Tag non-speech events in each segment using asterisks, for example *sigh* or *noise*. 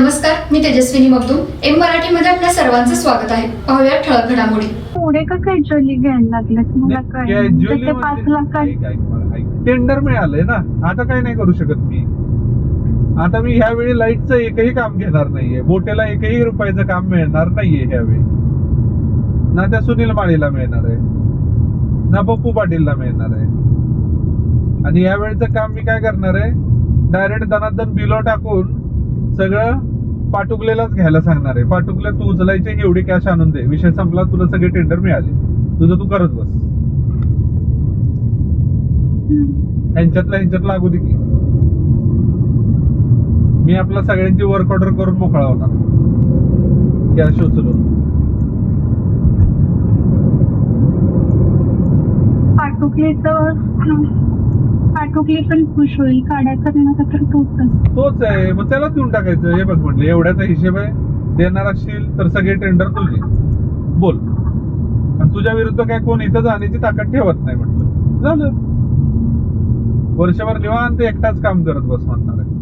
नमस्कार मी तेजस्विनी मगदूम. एम मराठीमध्ये आपल्या सर्वांचं स्वागत आहे. पाहूया ठळक घडामोडी. पुढे का कॅज्युअली घ्यायला लागलेत? मला काय त्याचे पाच लाख ऐक. टेंडर मिळालंय ना? आता काय नाही करू शकत मी. आता मी ह्या वेळी लाईटचं एकही काम घेणार नाहीये. बोटेला एकही रुपयाचं काम मिळणार नाहीये ह्यावेळी. ना त्या सुनील माळीला मिळणार आहे. ना पप्पू पाटीलला मिळणार आहे. आणि या वेळेचं काम मी काय करणार आहे? डायरेक्ट दनादन बिलो टाकून सगळं पाटुकलेलाच घ्यायला सांगणार आहे. पाटुकले तू उचलायचे एवढी कॅश आणून दे. विषय संपला तुला सगळे टेंडर मिळाले. तुझं तू करत बस. ह्यांच्यातला ह्यांच्यात लागू दे की. मी आपला सगळ्यांची वर्क ऑर्डर करून मोकळा होता कॅश उचलून. पाठुकलीच पण खुश होईल. काड्या करण्याचा तर तोच तोच आहे. मग त्याला देऊन टाकायचं. हे बघ म्हटलं एवढ्याचा हिशेब आहे. देणार असशील तर सगळे टेंडर तुझे. बोल. आणि तुझ्या विरुद्ध काय कोण इथं जाण्याची ताकद ठेवत नाही म्हटलं. झालं. वर्षभर निवांत एकटाच काम करत बस म्हणणार आहे.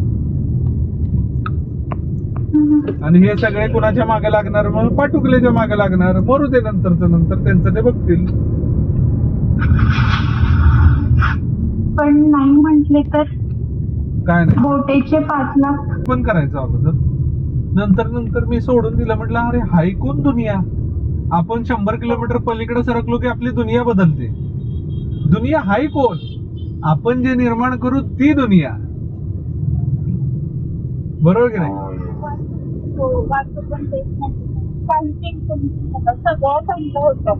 आणि हे सगळे कुणाच्या मागे लागणार? मग पाटुकलेच्या मागे लागणार. मरू दे नंतरच. नंतर त्यांचं ते बघतील. पण नाही म्हटले तर? काय नाही. बोटेचे पाच लाख. पण करायचं अगोदर. नंतर नंतर मी सोडून दिलं. म्हटलं अरे हाय कोण दुनिया. आपण शंभर किलोमीटर पलीकडे सरकलो की आपली दुनिया बदलते. दुनिया हाय कोण? आपण जे निर्माण करू ती दुनिया. बरोबर की नाही? हो, वाचू पण. काही टेन्शन नव्हतं. सगळं चांगलं होतं.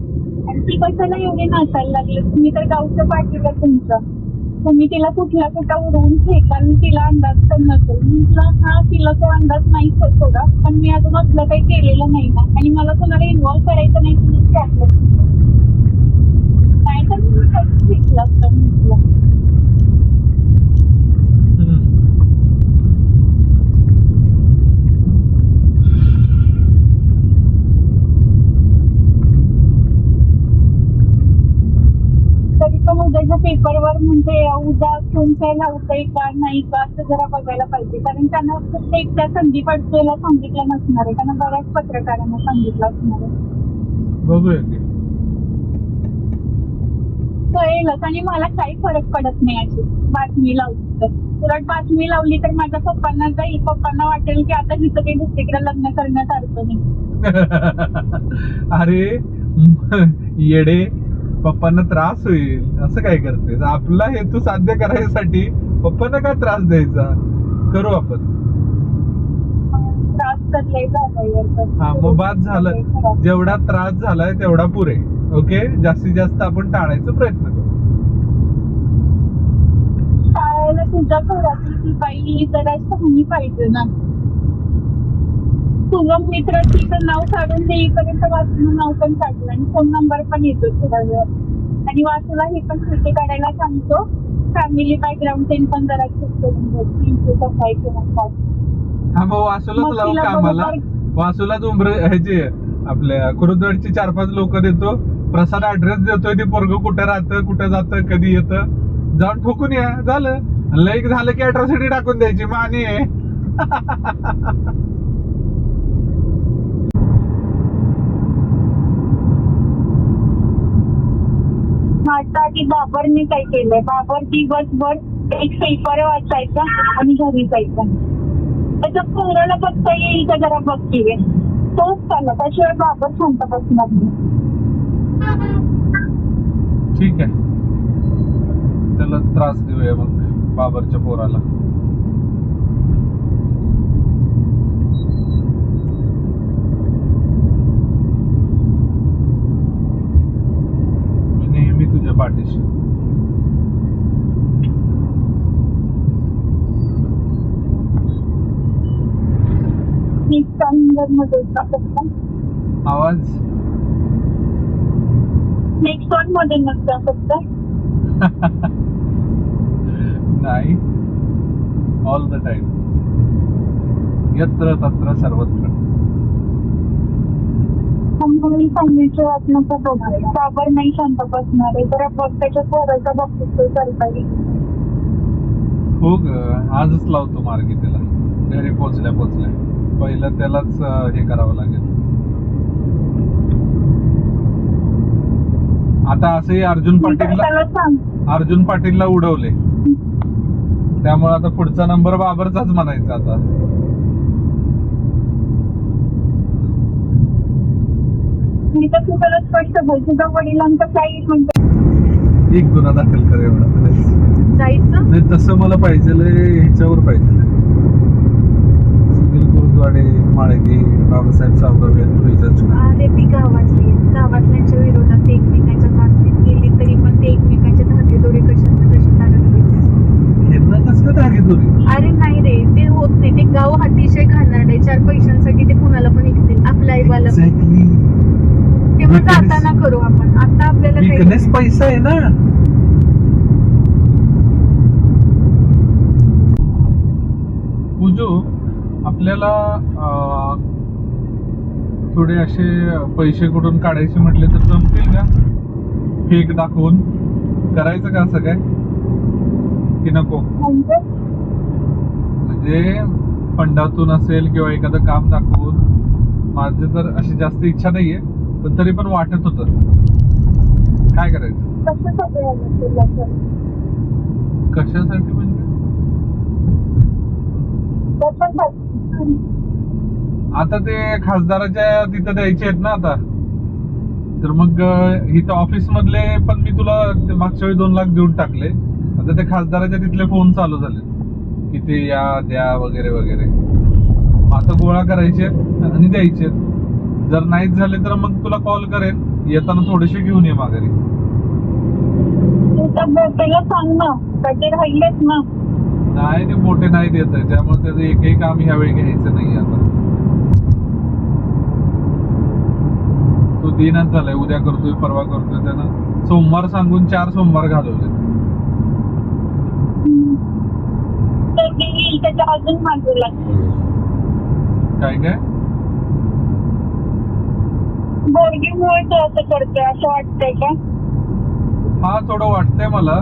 आणि ती कशाला एवढी नाचायला लागली तुम्ही तर गावचं पाठवलं तुमचं. तुम्ही तिला कुठला कुठं उडवून फेका आणि तिला अंदाज पण नसेल म्हटलं हा तिला तो अंदाज नाही थोडा पण मी अजून असलं काही केलेलं नाही ना. आणि मला कोणाला इन्व्हॉल्व करायचं नाही तुम्ही सांगत नाही तर मी शिकलं असतं म्हटलं हम्म. तरी पण उद्याच्या पेपरवर म्हणजे उद्या कोण काय लावतंय का नाही का असं जरा बघायला पाहिजे. कारण त्यांना फक्त एकट्या संदीप अडचणीला सांगितलं नसणार आहे. त्यांना बऱ्याच पत्रकारांना सांगितलं असणार आहे. बघूया की. कळेलच. आणि मला काही फरक पडत नाही अशी बातमी लावली तर. उलट बातमी लावली तर माझ्या पप्पांना जाईल. पप्पांना वाटेल की आता हिचं काही दुसरीकडे लग्न करण्यात अर्थ नाही. *laughs* अरे येडे पप्पांना त्रास होईल असं काय करते आपला हेतू साध्य करायसाठी पप्पांना का त्रास द्यायचा? करू आपण. हा मग बाद झालं. जेवढा त्रास झालाय तेवढा पुरे. ओके? जास्तीत जास्त आपण टाळायचा प्रयत्न करू. तुझ्या घरातली ती बाई जरा पाहिजे ना. तुझं मित्र तिचं नाव काढून देईपर्यंत वाचून नाव पण काढलं. आणि फोन नंबर पण येतो थोडा वेळ आणि वाचूला हे पण फोटो काढायला सांगतो. फॅमिली बॅकग्राऊंड ते पण जरा चेक करून घ्यायची कसं आहे काय. हा मग वासूलाच लावू कामाला बरोबर- वासूलाच उमर ह्याची आपल्या कुरुदवाडची चार पाच लोक देतो. प्रसाद ऍड्रेस देतोय ते पोरग कुठं राहतं कुठं जातं कधी येतं. जाऊन ठोकून या झालं. लईक झालं की अट्रॉसिटी टाकून द्यायची माने *laughs* वाटतं की बाबरने काय केलंय? बाबर दिवसभर एक पेपर वाचायचा आणि घरी जायचा. त्याच्या पोराला बघता येईल का जरा बघतीये तोच चालला त्याशिवाय बाबर शांत बसणार नाही. ठीक आहे. त्याला त्रास देऊया मग बाबरच्या पोराला मी नेहमी तुझ्या पाठीशी पॅसेंजरमध्ये का फक्त आवाज? नेक्स्ट वनमध्ये नसता फक्त. *laughs* नाही. ऑल द टाइम यत्र तत्र सर्वत्र. आम्ही सांगितलं वाटणं का बघा. बाबर नाही शांत बसणार आहे. तर त्याच्या पोराच्या बाबतीत तो सरकारी हो ग. आजच लावतो मार्गी त्याला. घरी पोचल्या पोचल्या. पहिलं त्यालाच हे करावं लागेल. आता असंही अर्जुन पाटीलला अर्जुन पाटीलला उडवले. त्यामुळे आता पुढचा नंबर बाबरचाच म्हणायचा आता. मी तर स्पष्ट वडिलांचं काही म्हणतो एक गुन्हा दाखल कर एवढा. नाही तसं मला पाहिजे ह्याच्यावर पाहिजे गुरुद्वाडे माळगे बाबासाहेब सावगावे यांनी अरे ती गावातली. गावातल्यांच्या विरोधात ते एकमेकांच्या धाकटीत गेली तरी पण ते एकमेकांच्या धागेदोरे कशी लागत. यांना कसलं धागे दोरी अरे नाही रे ते होत नाही ते गाव अतिशय घाणेरडे आहे चार पैशांसाठी ते कुणाला पण ऐकतील आपल्या आईबाला पण. एक्झॅक्टली ते मग weakness. जाताना करू आपण आता आपल्याला काही पैसा आहे ना पूजू आपल्याला थोडे असे पैसे कुठून काढायचे म्हटले तर जमतील का? फेक दाखवून. करायचं का असं काय? की नको? म्हणजे? म्हणजे फंडातून असेल किंवा एखादं काम दाखवून. माझं तर अशी जास्त इच्छा नाहीये पण तरी पण वाटत होत. काय करायचं? कशासाठी म्हणजे. आता ते खासदाराच्या तिथं द्यायचे आहेत ना आता. तर मग इथं ऑफिस मधले पण मी तुला मागच्या वेळी दोन लाख देऊन टाकले. आता ते खासदाराच्या तिथले फोन चालू झाले. की ते या द्या वगैरे वगैरे. आता गोळा करायचे आणि द्यायचे जर नाहीच झाले तर मग तुला कॉल करेन. येताना थोडेसे घेऊन ये माघारी. सांग ना. राहिलेच ना. नाही ते मोठे नाही देत आहे. त्यामुळे त्याचं एकही काम ह्यावेळी घ्यायचं नाही आता. तो दिनच झालाय. उद्या करतोय परवा करतोय त्यानं. सोमवार सांगून चार सोमवार घालवले. काय काय? तो असं करतोय असं वाटतंय का? हा थोडं वाटतंय मला.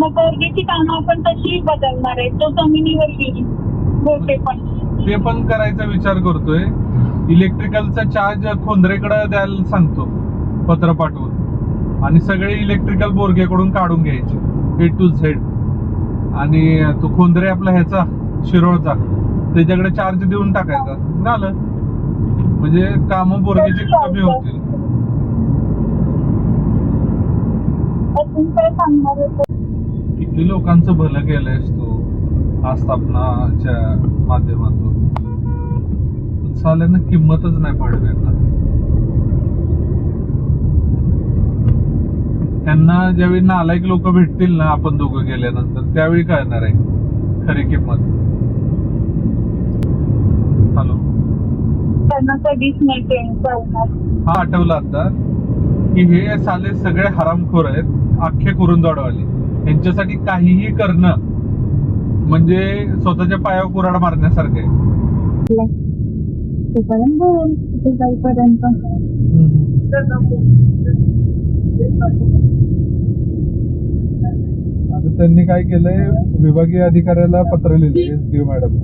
मग बोर्गीची कामं आपण तशी बदलणार आहे. तो जमिनीवर गेली बोटे पण. ते पण करायचा विचार करतोय. इलेक्ट्रिकलचा चार्ज खोंदरेकडे द्यायला सांगतो. पत्र पाठवून. आणि सगळे इलेक्ट्रिकल बोरगेकडून काढून घ्यायचे. ए टू झेड आणि तो खोंदरे आपला ह्याचा शिरोळचा त्याच्याकडे चार्ज देऊन टाकायचा. झालं. म्हणजे काम बोरगेची कमी होतील. अजून काय सांगणार किती लोकांचं भलं केलंयस तू आस्थापनाच्या माध्यमातून. चालेल किंमतच नाही पडणार त्यांना ज्यावेळी नालायक लोक भेटतील ना आपण दोघं गेल्यानंतर त्यावेळी कळणार आहे. खरी किंमत. हॅलो. त्यांना कधीच नाही हा आठवलं आता की हे साले सगळे हरामखोर आहेत अख्खे कुरुंदवाडवाले. यांच्यासाठी काहीही करणं म्हणजे स्वतःच्या पायावर कुराड मारण्यासारखं आहे. त्यांनी काय केलंय? विभागीय अधिकाऱ्याला पत्र लिहिले एस डी मॅडम.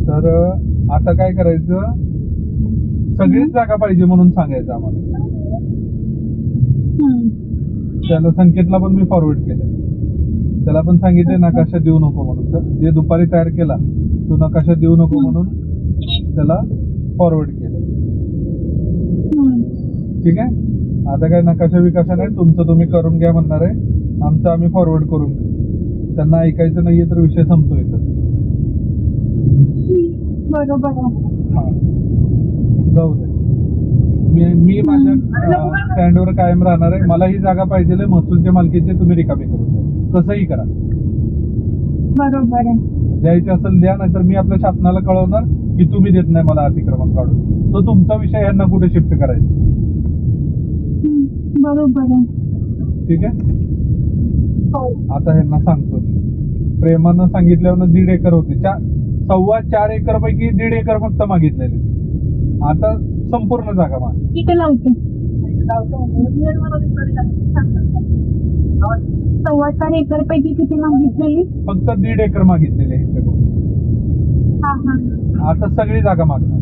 तर आता काय करायचं? सगळीच जागा पाहिजे म्हणून सांगायचं आम्हाला. त्याला संकेतला पण मी फॉरवर्ड केलं त्याला पण सांगितले नकाशा देऊ नको म्हणून. तर जे दुपारी तयार केला तो नकाशा देऊ नको म्हणून त्याला फॉरवर्ड केलं. ठीक आहे? आता काय नकाशा विकासा नाही तुमचं तुम्ही करून घ्या म्हणणार आहे. आमचं आम्ही फॉरवर्ड करून घेऊ. त्यांना ऐकायचं नाहीये तर विषय संपतो इथं. बरोबर जाऊ दे. मी मी माझ्या स्टँडवर कायम राहणार आहे. मला ही जागा पाहिजे महसूलच्या मालकीचे तुम्ही रिकामी करून द्या कसंही करा. बरोबर आहे. द्यायचे असेल द्या. नाहीतर मी आपल्या शासनाला कळवणार की तुम्ही देत नाही मला अतिक्रमण काढून. तो तुमचा विषय यांना कुठे शिफ्ट करायचा? बरोबर आहे. ठीक आहे? हो. आता ह्यांना सांगतो मी. प्रेमानं सांगितल्यावर दीड एकर होती. चार सव्वा चार एकर पैकी दीड एकर फक्त मागितलेली आता संपूर्ण जागा माग. इथे लावते सव्वा चार एकर पैकी किती मागितलेली फक्त दीड एकर मागितलेली आहे ह्यांच्याकडून हा हा आता सगळी जागा मागणार.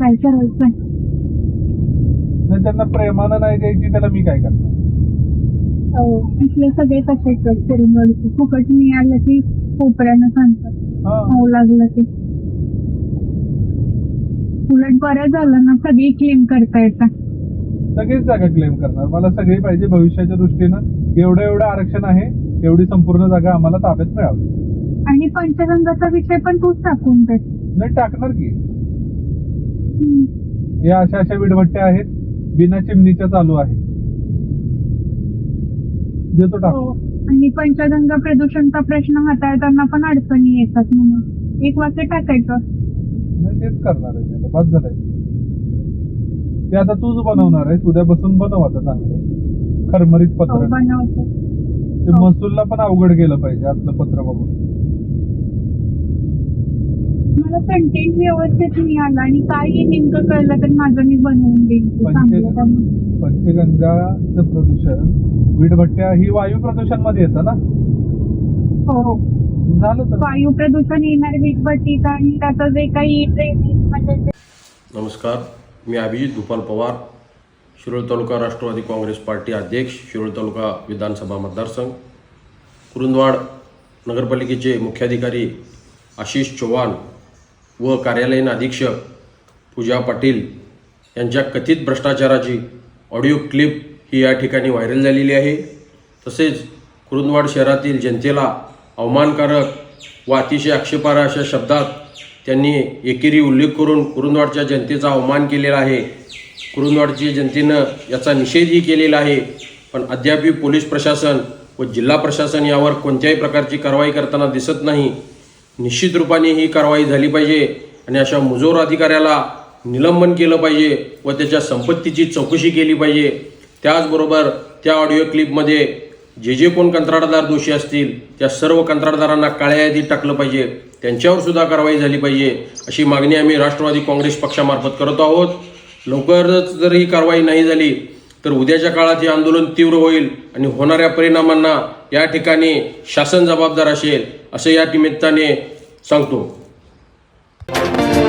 काय करायचं? नाही त्यांना प्रेमानं नाही द्यायची त्याला मी काय करणार? हो इथले सगळे तसेच. फुकट मिळालं की कोपऱ्यानं सांगतात. हा. हो लागलं ते उलट बरं झालं ना सगळी क्लेम करता येतात. सगळीच जागा क्लेम करणार. मला सगळी पाहिजे भविष्याच्या दृष्टीनं. एवढं एवढं आरक्षण आहे एवढी संपूर्ण जागा आम्हाला ताब्यात मिळावी. आणि पंचगंगाचा विषय पण तूच टाकून दे. नाही टाकणार की. हम्म. या अशा अशा विडभट्ट्या आहेत बिना चिमणीच्या चालू आहेत. देतो हो. आणि पंचगंगा प्रदूषणचा प्रश्न हाताळताना पण अडचणी येतात म्हणून. एक वाक्य टाकायचं? नाही तेच करणार आहे मी आता. बस झालंय ते आता तूच बनवणार आहे उद्या बसून बनव आता चांगलं. खरमरीत हो, पत्र. बनवतो. ते महसूलला पण अवघड गेलं पाहिजे असलं पत्र बघून. मला कंटेंट व्यवस्थित मिळाला आणि काही नेमकं कळलं तर माझं मी बनवून तू त्यामुळे. पंचगंगाचं प्रदूषण वीटभट्ट्या ही वायू प्रदूषणमध्ये येतं ना? हो झालं तर. वायू प्रदूषण येणार वीटभट्टीत आणि त्याचं जे काही म्हणजे नमस्कार मी अभिजित भूपाल पवार शिरोळ तालुका राष्ट्रवादी काँग्रेस पार्टी अध्यक्ष शिरोळ तालुका विधानसभा मतदारसंघ. कुरुंदवाड नगरपालिकेचे मुख्याधिकारी आशिष चव्हाण व कार्यालयीन अधीक्षक पूजा पाटील यांच्या कथित भ्रष्टाचाराची ऑडिओ क्लिप ही या ठिकाणी व्हायरल झालेली आहे. तसेच कुरुंदवाड शहरातील जनतेला अवमानकारक व अतिशय आक्षेपार्ह अशा शब्दात त्यांनी एकेरी उल्लेख करून कुरुंदवाडच्या जनतेचा अवमान केलेला आहे. कुरुंदवाडच्या जनतेनं याचा निषेधही केलेला आहे. पण अद्यापही पोलीस प्रशासन व जिल्हा प्रशासन यावर कोणत्याही प्रकारची कारवाई करताना दिसत नाही. निश्चित रूपाने ही कारवाई झाली पाहिजे आणि अशा मुजोर अधिकाऱ्याला निलंबन केलं पाहिजे व त्याच्या संपत्तीची चौकशी केली पाहिजे. त्याचबरोबर त्या ऑडिओ क्लिपमध्ये जे जे कोण कंत्राटदार दोषी असतील त्या सर्व कंत्राटदारांना काळ्या यादीत टाकलं पाहिजे. त्यांच्यावर सुद्धा कारवाई झाली पाहिजे. अशी मागणी आम्ही राष्ट्रवादी काँग्रेस पक्षामार्फत करत आहोत. लवकरच जर ही कारवाई नाही झाली तर उद्याच्या काळात हे आंदोलन तीव्र होईल आणि होणाऱ्या परिणामांना या ठिकाणी शासन जबाबदार असेल असं या निमित्ताने सांगतो.